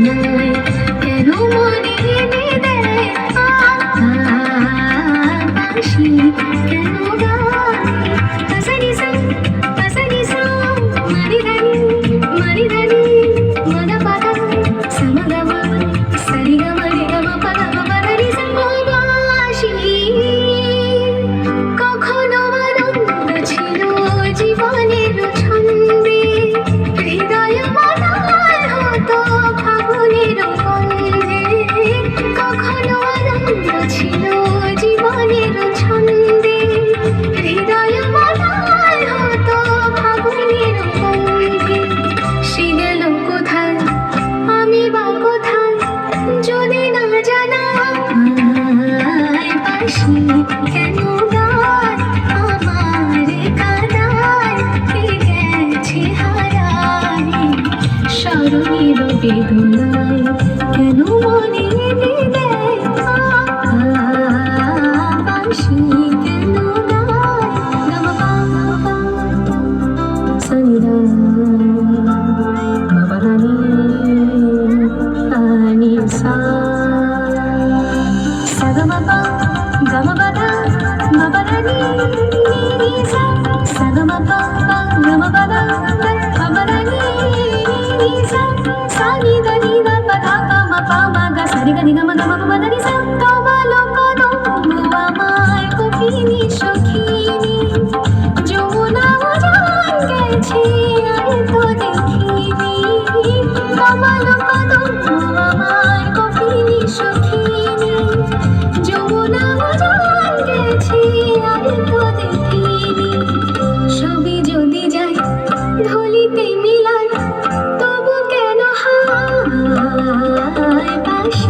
Thank you. তরুণীর বেদনায় কেন মনে এনে দেয় বাসি কেন Gama bada, gama bada, gama bada, ni ni ni sa. ধিগা ধিগা যায় ধলিতে মিলায় তবু কেন হায় পাশে?